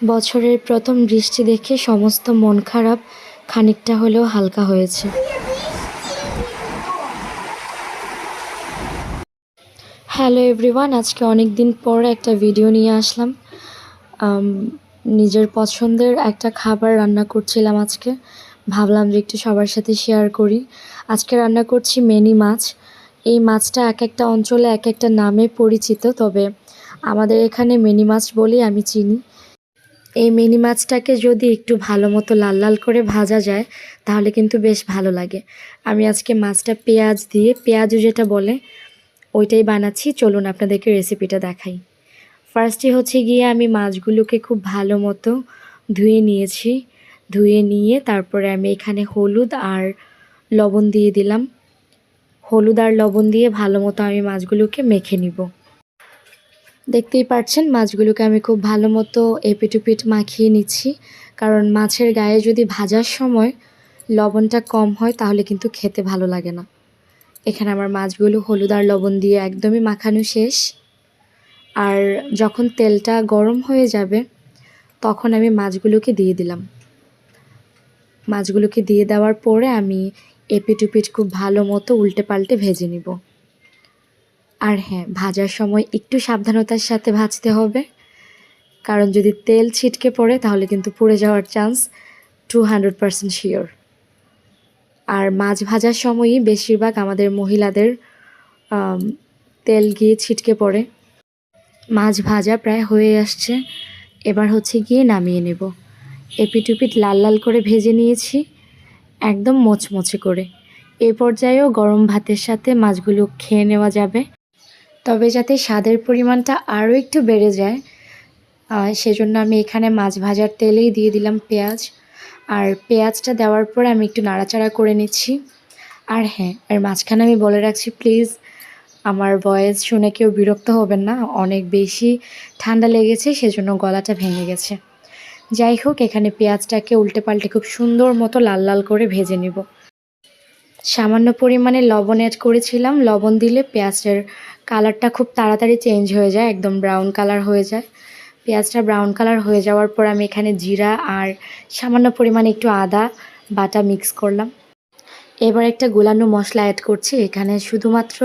বছরের প্রথম বৃষ্টি দেখে সমস্ত মন খারাপ, খানিকটা হলেও হালকা হয়েছে। হ্যালো এভরিওয়ান, আজকে অনেক দিন পর একটা ভিডিও নিয়ে আসলাম। নিজের পছন্দের একটা খাবার রান্না করছিলাম আজকে। ভাবলাম যে একটু সবার সাথে শেয়ার করি। আজকে রান্না করছি মেনি মাছ। এই মাছটা এক একটা অঞ্চলে এক একটা নামে পরিচিত, তবে আমাদের এখানে মেনি মাছ বলেই আমি চিনি। এই মিনি মাছটাকে যদি একটু ভালো মতো লাল লাল করে ভাজা যায়, তাহলে কিন্তু বেশ ভালো লাগে। আমি আজকে মাছটা পেঁয়াজ দিয়ে, পেঁয়াজও যেটা বলে, ওইটাই বানাচ্ছি। চলুন আপনাদেরকে রেসিপিটা দেখাই। ফার্স্টে হচ্ছে গিয়ে আমি মাছগুলোকে খুব ভালো মতো ধুয়ে নিয়েছি। ধুয়ে নিয়ে তারপরে আমি এখানে হলুদ আর লবণ দিয়ে দিলাম। হলুদ আর লবণ দিয়ে ভালো মতো আমি মাছগুলোকে মেখে নিব। দেখতেই পাচ্ছেন মাছগুলোকে আমি খুব ভালো মতো এপিটুপিট মাখিয়ে নিচ্ছি। কারণ মাছের গায়ে যদি ভাজার সময় লবণটা কম হয়, তাহলে কিন্তু খেতে ভালো লাগে না। এখানে আমার মাছগুলো হলুদ আর লবণ দিয়ে একদমই মাখানো শেষ। আর যখন তেলটা গরম হয়ে যাবে, তখন আমি মাছগুলোকে দিয়ে দিলাম। মাছগুলোকে দিয়ে দেওয়ার পরে আমি এপিটুপিট খুব ভালো মতো উল্টে পাল্টে ভেজে নিব। আর হ্যাঁ ভাজার সময় একটু সাবধানতার সাথে ভাজতে হবে। কারণ যদি তেল ছিটকে পড়ে, তাহলে কিন্তু পুড়ে যাওয়ার chance two hundred percent sure আর মাছ ভাজার সময়ই বেশিরভাগ আমাদের মহিলাদের তেল গিয়ে ছিটকে পড়ে। মাছ ভাজা প্রায় হয়ে আসছে। এবার হচ্ছে গিয়ে নামিয়ে নেব। এপিটুপিট লাল লাল করে ভেজে নিয়েছি, একদম মোচমোচে করে। এ পর্যায়েও গরম ভাতের সাথে মাছগুলো খেয়ে নেওয়া যাবে। তবে যাতে স্বাদের পরিমাণটা আরও একটু বেড়ে যায় সেজন্য আমি এখানে মাছ ভাজার তেলেই দিয়ে দিলাম পেঁয়াজ। আর পেঁয়াজটা দেওয়ার পর আমি একটু নাড়াচাড়া করে নিচ্ছি। আর হ্যাঁ আর মাঝখানে আমি বলে রাখছি, প্লিজ, আমার ভয়েস শুনে কেউ বিরক্ত হবেন না। অনেক বেশি ঠান্ডা লেগেছে, সেজন্য গলাটা ভেঙে গেছে। যাই হোক, এখানে পেঁয়াজটাকে উল্টে পাল্টে খুব সুন্দর মতো লাল লাল করে ভেজে নিব। সামান্য পরিমাণে লবণ অ্যাড করেছিলাম। লবণ দিলে পেঁয়াজের কালারটা খুব তাড়াতাড়ি চেঞ্জ হয়ে যায়, একদম ব্রাউন কালার হয়ে যায়। পেঁয়াজটা ব্রাউন কালার হয়ে যাওয়ার পর আমি এখানে জিরা আর সামান্য পরিমাণে একটু আদা বাটা মিক্স করলাম। এবার একটা গুলানো মশলা অ্যাড করছি। এখানে শুধুমাত্র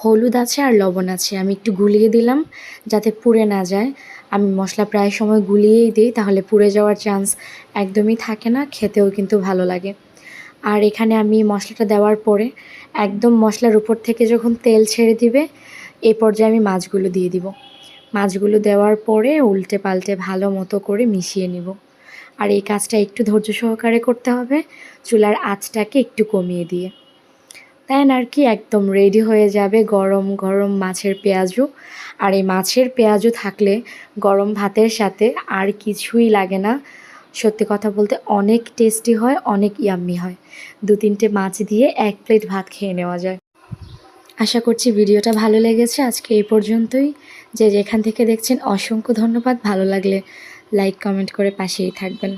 হলুদ আছে আর লবণ আছে। আমি একটু গুলিয়ে দিলাম যাতে পুড়ে না যায়। আমি মশলা প্রায় সময় গুলিয়েই দিই, তাহলে পুড়ে যাওয়ার চান্স একদমই থাকে না। খেতেও কিন্তু ভালো লাগে। আর এখানে আমি মশলাটা দেওয়ার পরে একদম মশলার উপর থেকে যখন তেল ছেড়ে দিবে এই পর্যায়ে আমি মাছগুলো দিয়ে দিব। মাছগুলো দেওয়ার পরে উল্টে পাল্টে ভালো মতো করে মিশিয়ে নিব। আর এই কাজটা একটু ধৈর্য সহকারে করতে হবে, চুলার আঁচটাকে একটু কমিয়ে দিয়ে। দেন আর কি একদম রেডি হয়ে যাবে গরম গরম মাছের পেঁয়াজু আর এই মাছের পেঁয়াজু থাকলে গরম ভাতের সাথে আর কিছুই লাগে না। সত্যি কথা বলতে অনেক টেস্টি হয়, অনেক ইয়াম্মি হয়। দু তিনটে মাছ দিয়ে এক প্লেট ভাত খেয়ে নেওয়া যায়। আশা করছি ভিডিওটা ভালো লেগেছে। আজকে এই পর্যন্তই। যে যেখান থেকে দেখছেন, অসংখ্য ধন্যবাদ। ভালো লাগলে লাইক কমেন্ট করে পাশেই থাকবেন।